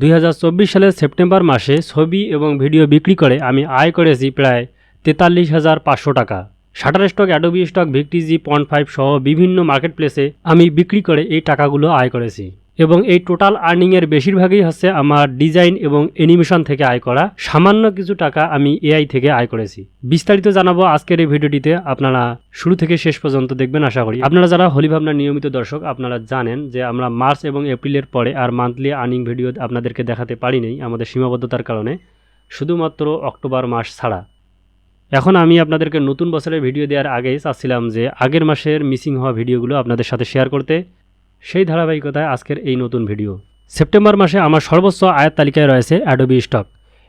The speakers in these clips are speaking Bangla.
দুই সালের সেপ্টেম্বর মাসে ছবি এবং ভিডিও বিক্রি করে আমি আয় করেছি প্রায় তেতাল্লিশ হাজার পাঁচশো টাকা। Shutter stock, Adobe stock, Vecteezy point five সহ বিভিন্ন মার্কেট প্লেসে আমি বিক্রি করে এই টাকাগুলো আয় করেছি। এবং এই টোটাল আর্নিংয়ের বেশিরভাগই হচ্ছে আমার ডিজাইন এবং অ্যানিমেশন থেকে আয় করা। সামান্য কিছু টাকা আমি এআই থেকে আয় করেছি। বিস্তারিত জানাব আজকের এই ভিডিওটিতে। আপনারা শুরু থেকে শেষ পর্যন্ত দেখবেন, আশা করি। আপনারা যারা হোলি ভাবনার নিয়মিত দর্শক, আপনারা জানেন যে আমরা মার্চ এবং এপ্রিলের পরে আর মান্থলি আর্নিং ভিডিও আপনাদেরকে দেখাতে পারি নাই আমাদের সীমাবদ্ধতার কারণে, শুধুমাত্র অক্টোবর মাস ছাড়া। এখন আমি আপনাদেরকে নতুন বছরের ভিডিও দেওয়ার আগেই চাচ্ছিলাম যে আগের মাসের মিসিং হওয়া ভিডিওগুলো আপনাদের সাথে শেয়ার করতে। সেই ধারাবাহিকতায় আজকের এই নতুন ভিডিও। সেপ্টেম্বর মাসে আমার সর্বোচ্চ আয়ের তালিকায় রয়েছে অ্যাডোবি স্টক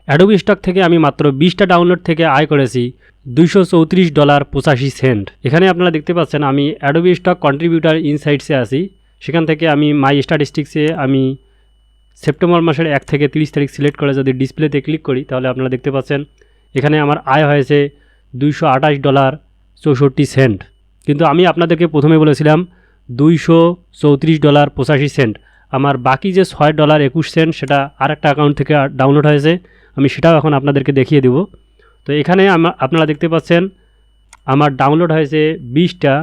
অ্যাডোবি স্টক থেকে আমি মাত্র বিশটা ডাউনলোড থেকে আয় করেছি দুইশো চৌত্রিশ ডলার পঁচাশি সেন্ট। এখানে আপনারা দেখতে পাচ্ছেন আমি অ্যাডোবি স্টক কন্ট্রিবিউটার ইনসাইটসে আছি। সেখান থেকে আমি মাই স্ট্যাটিস্টিক্সে আমি সেপ্টেম্বর মাসের এক থেকে তিরিশ তারিখ সিলেক্ট করে যদি ডিসপ্লেতে ক্লিক করি, তাহলে আপনারা দেখতে পাচ্ছেন এখানে আমার আয় হয়েছে দুইশো আঠাশ ডলার চৌষট্টি সেন্ট। কিন্তু আমি আপনাদেরকে প্রথমে বলেছিলাম দুইশো চৌত্রিশ ডলার পঁচাশি সেন্ট। আমার বাকি যে ছয় ডলার একুশ সেন্ট, সেটা আর একটা অ্যাকাউন্ট থেকে ডাউনলোড হয়েছে। আমি সেটাও এখন আপনাদেরকে দেখিয়ে দেব। তো এখানে আপনারা দেখতে পাচ্ছেন, আমার ডাউনলোড হয়েছে বিশটা।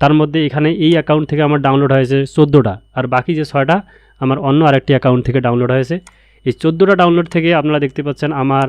তার মধ্যে এখানে এই অ্যাকাউন্ট থেকে আমার ডাউনলোড হয়েছে চোদ্দোটা। আর বাকি যে ছয়টা, আমার অন্য আরেকটি অ্যাকাউন্ট থেকে ডাউনলোড হয়েছে। এই চোদ্দোটা ডাউনলোড থেকে আপনারা দেখতে পাচ্ছেন, আমার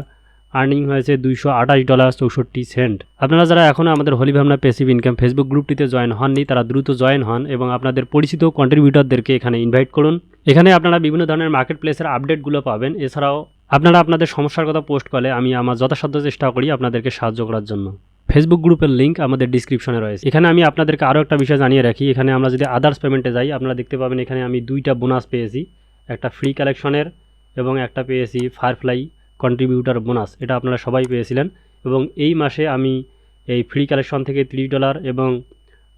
আর্নিং হয়েছে দুইশো আঠাশ ডলার চৌষট্টি সেন্ট। আপনারা যারা এখনও আমাদের হোলি ভাবনা প্যাসিভ ইনকাম ফেসবুক গ্রুপটিতে জয়েন হননি, তারা দ্রুত জয়েন হন এবং আপনাদের পরিচিত কন্ট্রিবিউটরদেরকে এখানে ইনভাইট করুন। এখানে আপনারা বিভিন্ন ধরনের মার্কেট প্লেসের আপডেটগুলো পাবেন। এছাড়াও আপনারা আপনাদের সমস্যার কথা পোস্ট করলে আমি আমার যথাসাধ্য চেষ্টা করি আপনাদেরকে সাহায্য করার জন্য। ফেসবুক গ্রুপের লিঙ্ক আমাদের ডিসক্রিপশনে রয়েছে। এখানে আমি আপনাদেরকে আরও একটা বিষয় জানিয়ে রাখি। এখানে আমরা যদি আদার্স পেমেন্টে যাই, আপনারা দেখতে পাবেন এখানে আমি দুইটা বোনাস পেয়েছি। একটা ফ্রি কালেকশনের এবং একটা পেয়েছি ফায়ারফ্লাই কন্ট্রিবিউটার বোনাস এটা আপনারা সবাই পেয়েছিলেন। এবং এই মাসে আমি এই ফ্রি কালেকশন থেকে তিরিশ ডলার এবং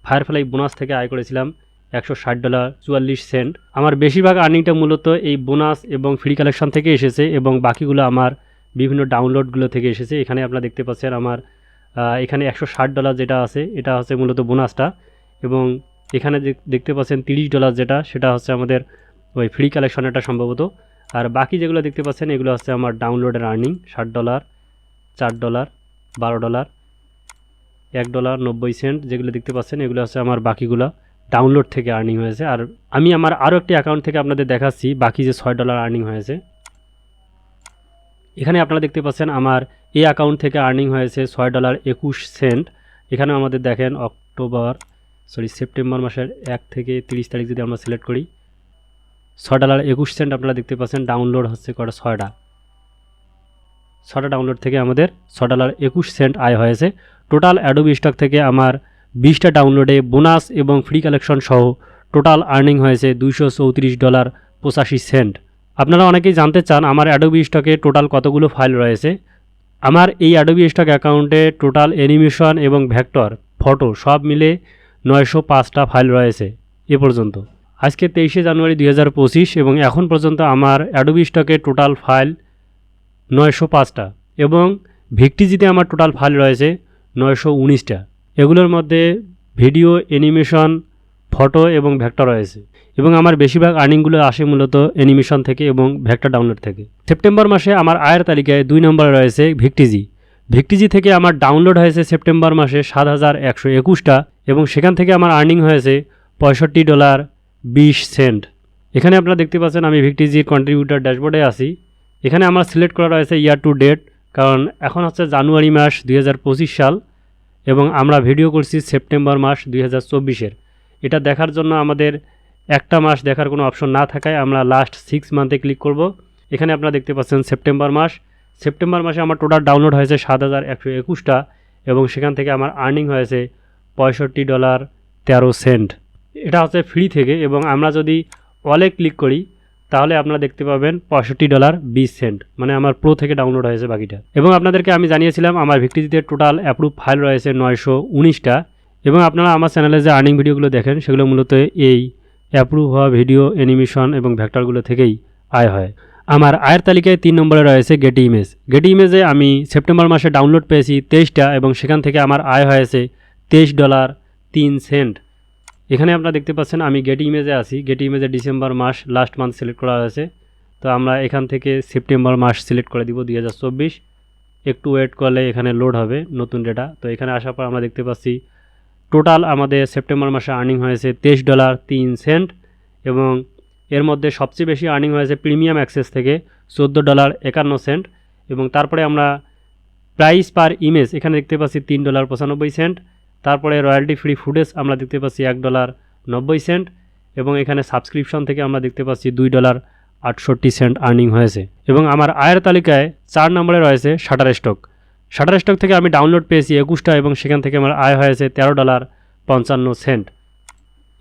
ফায়ারফ্লাই বোনাস থেকে আয় করেছিলাম একশো ষাট ডলার চুয়াল্লিশ সেন্ট আমার বেশিরভাগ আর্নিংটা মূলত এই বোনাস এবং ফ্রি কালেকশন থেকে এসেছে এবং বাকিগুলো আমার বিভিন্ন ডাউনলোডগুলো থেকে এসেছে। এখানে আপনারা দেখতে পাচ্ছেন আমার এখানে একশো ষাট ডলার যেটা আছে, এটা হচ্ছে মূলত বোনাসটা এবং এখানে দেখতে পাচ্ছেন তিরিশ ডলার যেটা, সেটা হচ্ছে আমাদের ওই ফ্রি কালেকশনেরটা সম্ভবত। আর বাকি যেগুলো দেখতে পাচ্ছেন, এগুলো হচ্ছে আমার ডাউনলোডের আর্নিং ষাট ডলার চার ডলার বারো ডলার এক ডলার নব্বই সেন্ট যেগুলো দেখতে পাচ্ছেন, এগুলো হচ্ছে আমার বাকিগুলো ডাউনলোড থেকে আর্নিং হয়েছে। আর আমি আমার আরও একটি অ্যাকাউন্ট থেকে আপনাদের দেখাচ্ছি, বাকি যে ছয় ডলার আর্নিং হয়েছে। এখানে আপনারা দেখতে পাচ্ছেন আমার এই অ্যাকাউন্ট থেকে আর্নিং হয়েছে ছয় ডলার একুশ সেন্ট এখানেও আমাদের দেখেন, অক্টোবর সরি সেপ্টেম্বর মাসের এক থেকে তিরিশ তারিখ যদি আমরা সিলেক্ট করি ছয় ডলার একুশ সেন্ট আপনারা দেখতে পাচ্ছেন ডাউনলোড হচ্ছে কটা ছয়টা। ছটা ডাউনলোড থেকে আমাদের ছ ডলার একুশ সেন্ট আয় হয়েছে। টোটাল অ্যাডোবি স্টক থেকে আমার বিশটা ডাউনলোডে বোনাস এবং ফ্রি কালেকশন সহ টোটাল আর্নিং হয়েছে দুইশো চৌত্রিশ ডলার পঁচাশি সেন্ট। আপনারা অনেকেই জানতে চান আমার অ্যাডোবি স্টকে টোটাল কতগুলো ফাইল রয়েছে। আমার এই অ্যাডোবি স্টক অ্যাকাউন্টে টোটাল অ্যানিমেশন এবং ভ্যাক্টর ফটো সব মিলে নয়শো পাঁচটা ফাইল রয়েছে এ পর্যন্ত। আজকে তেইশে জানুয়ারি দুই হাজার পঁচিশ এবং এখন পর্যন্ত আমার অ্যাডোবি স্টকে টোটাল ফাইল নয়শো পাঁচটা এবং ভিক্টিজিতে আমার টোটাল ফাইল রয়েছে নয়শো উনিশটা। এগুলোর মধ্যে ভিডিও অ্যানিমেশন ফটো এবং ভ্যাক্টর রয়েছে এবং আমার বেশিরভাগ আর্নিংগুলো আসে মূলত অ্যানিমেশন থেকে এবং ভ্যাক্টর ডাউনলোড থেকে। সেপ্টেম্বর মাসে আমার আয়ের তালিকায় দুই নম্বরে রয়েছে ভিক্টিজি ভিক্টিজি থেকে আমার ডাউনলোড হয়েছে সেপ্টেম্বর মাসে সাত হাজার একশো একুশটা এবং সেখান থেকে আমার আর্নিং হয়েছে পঁয়ষট্টি ডলার বিশ সেন্ট। এখানে আপনারা দেখতে পাচ্ছেন আমি ভিক্টিজির কন্ট্রিবিউটার ড্যাশবোর্ডে আছি। এখানে আমার সিলেক্ট করা রয়েছে ইয়ার টু ডেট কারণ এখন হচ্ছে জানুয়ারি মাস দুই হাজার পঁচিশ সাল এবং আমরা ভিডিও করছি সেপ্টেম্বর মাস দুই হাজার এটা দেখার জন্য আমাদের একটা মাস দেখার কোনো অপশন না থাকায় আমরা লাস্ট সিক্স মান্থে ক্লিক করব। এখানে আপনারা দেখতে পাচ্ছেন সেপ্টেম্বর মাস। সেপ্টেম্বর মাসে আমার টোটাল ডাউনলোড হয়েছে সাত হাজার একশো একুশটা এবং সেখান থেকে আমার আর্নিং হয়েছে পঁয়ষট্টি ডলার তেরো সেন্ট। এটা হচ্ছে ফ্রি থেকে এবং আমরা যদি অলে ক্লিক করি, তাহলে আপনারা দেখতে পাবেন পঁয়ষট্টি ডলার বিশ সেন্ট মানে আমার প্রো থেকে ডাউনলোড হয়েছে বাকিটা। এবং আপনাদেরকে আমি জানিয়েছিলাম, আমার ভিক্টিজিতে টোটাল অ্যাপ্রুভ ফাইল রয়েছে নয়শো উনিশটা। এবং আপনারা আমার চ্যানেলে যে আর্নিং ভিডিওগুলো দেখেন, সেগুলো মূলত এই অ্যাপ্রুভ হওয়া ভিডিও অ্যানিমেশন এবং ভ্যাক্টরগুলো থেকেই আয় হয়। আমার আয়ের তালিকায় তিন নম্বরে রয়েছে গেটি ইমেজ গেটি ইমেজে আমি সেপ্টেম্বর মাসে ডাউনলোড পেয়েছি তেইশটা এবং সেখান থেকে আমার আয় হয়েছে তেইশ ডলার তিন সেন্ট এখানে আপনারা দেখতে পাচ্ছেন, আমি গেট ইমেজে আছি। গেট ইমেজে ডিসেম্বর মাস লাস্ট মান্থ সিলেক্ট করা হয়েছে। তো আমরা এখান থেকে সেপ্টেম্বর মাস সিলেক্ট করে দিব দুই হাজার চব্বিশ। একটু ওয়েট করলে এখানে লোড হবে নতুন ডেটা তো এখানে আসার পর আমরা দেখতে পাচ্ছি টোটাল আমাদের সেপ্টেম্বর মাসে আর্নিং হয়েছে তেইশ ডলার তিন সেন্ট এবং এর মধ্যে সবচেয়ে বেশি আর্নিং হয়েছে প্রিমিয়াম অ্যাক্সেস থেকে চোদ্দ ডলার একান্ন সেন্ট এবং তারপরে আমরা প্রাইস পার ইমেজ এখানে দেখতে পাচ্ছি তিন ডলার পঁচানব্বই সেন্ট। তারপরে রয়্যালটি ফ্রি ফুটেজ আমরা দেখতে পাচ্ছি এক ডলার নব্বই সেন্ট এবং এখানে সাবস্ক্রিপশন থেকে আমরা দেখতে পাচ্ছি দুই ডলার আটষট্টি সেন্ট আর্নিং হয়েছে। এবং আমার আয়ের তালিকায় চার নম্বরে রয়েছে শাটার স্টক। শাটার স্টক থেকে আমি ডাউনলোড পেয়েছি একুশটা এবং সেখান থেকে আমার আয় হয়েছে তেরো ডলার পঞ্চান্ন সেন্ট।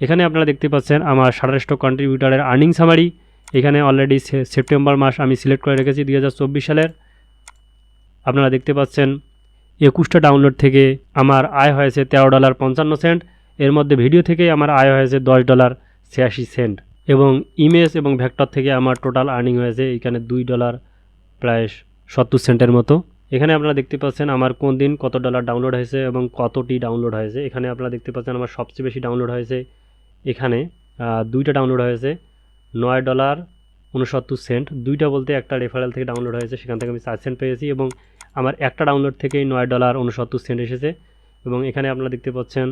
এখানে আপনারা দেখতে পাচ্ছেন আমার শাটার স্টক কন্ট্রিবিউটারের আর্নিং সামারি। এখানে অলরেডি সেপ্টেম্বর মাস আমি সিলেক্ট করে রেখেছি দুই হাজার চব্বিশ সালের। আপনারা দেখতে পাচ্ছেন একুশটা ডাউনলোড থেকে আমার আয় হয়েছে তেরো ডলার পঞ্চান্ন সেন্ট এর মধ্যে ভিডিও থেকে আমার আয় হয়েছে দশ ডলার ছিয়াশি সেন্ট এবং ইমেজ এবং ভ্যাক্টর থেকে আমার টোটাল আর্নিং হয়েছে এখানে দুই ডলার প্রায় সত্তর সেন্টের মতো। এখানে আপনারা দেখতে পাচ্ছেন আমার কোন দিন কত ডলার ডাউনলোড হয়েছে এবং কতটি ডাউনলোড হয়েছে। এখানে আপনারা দেখতে পাচ্ছেন আমার সবচেয়ে বেশি ডাউনলোড হয়েছে এখানে দুইটা ডাউনলোড হয়েছে, নয় ডলার উনসত্তর সেন্ট দুইটা বলতে একটা রেফারেল থেকে ডাউনলোড হয়েছে, সেখান থেকে আমি চার সেন্ট পেয়েছি এবং আমার একটা ডাউনলোড থেকেই নয় ডলার উনসত্তর সেন্ট এসেছে এবং এখানে আপনারা দেখতে পাচ্ছেন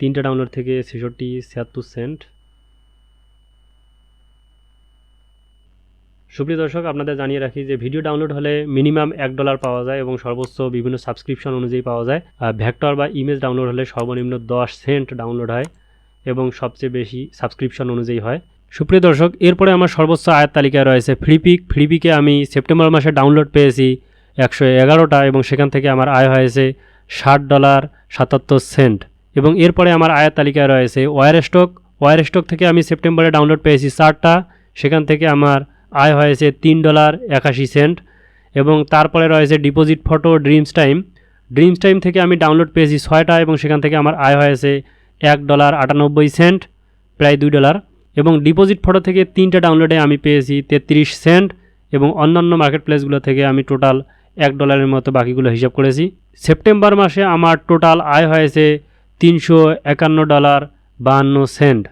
তিনটা ডাউনলোড থেকে ছেষট্টি ছিয়াত্তর সেন্ট সুপ্রিয় দর্শক, আপনাদের জানিয়ে রাখি যে ভিডিও ডাউনলোড হলে মিনিমাম এক ডলার পাওয়া যায় এবং সর্বোচ্চ বিভিন্ন সাবস্ক্রিপশন অনুযায়ী পাওয়া যায়। ভ্যাক্টর বা ইমেজ ডাউনলোড হলে সর্বনিম্ন দশ সেন্ট ডাউনলোড হয় এবং সবচেয়ে বেশি সাবস্ক্রিপশন অনুযায়ী হয়। সুপ্রিয় দর্শক, এরপরে আমার সর্বোচ্চ আয়ের তালিকায় রয়েছে ফ্রিপিক ফ্রিপিকে আমি সেপ্টেম্বর মাসে ডাউনলোড পেয়েছি একশো এগারোটা এবং সেখান থেকে আমার আয় হয়েছে ষাট ডলার সাতাত্তর সেন্ট। এবং এরপরে আমার আয়ের তালিকায় রয়েছে ওয়ার স্টক ওয়ার স্টক থেকে আমি সেপ্টেম্বরে ডাউনলোড পেয়েছি চারটা। সেখান থেকে আমার আয় হয়েছে তিন ডলার একাশি সেন্ট। এবং তারপরে রয়েছে deposit photo Dreamstime Dreamstime থেকে আমি ডাউনলোড পেয়েছি ছয়টা এবং সেখান থেকে আমার আয় হয়েছে এক ডলার আটানব্বই সেন্ট, প্রায় দুই ডলার। এবং ডিপোজিট ফটো থেকে তিনটা ডাউনলোডে আমি পেয়েছি তেত্রিশ সেন্ট এবং অন্যান্য মার্কেট প্লেসগুলো থেকে আমি টোটাল এক ডলারের মতো বাকিগুলো হিসাব করেছি। সেপ্টেম্বর মাসে আমার টোটাল আয় হয়েছে তিনশো একান্ন ডলার বাহান্ন সেন্ট।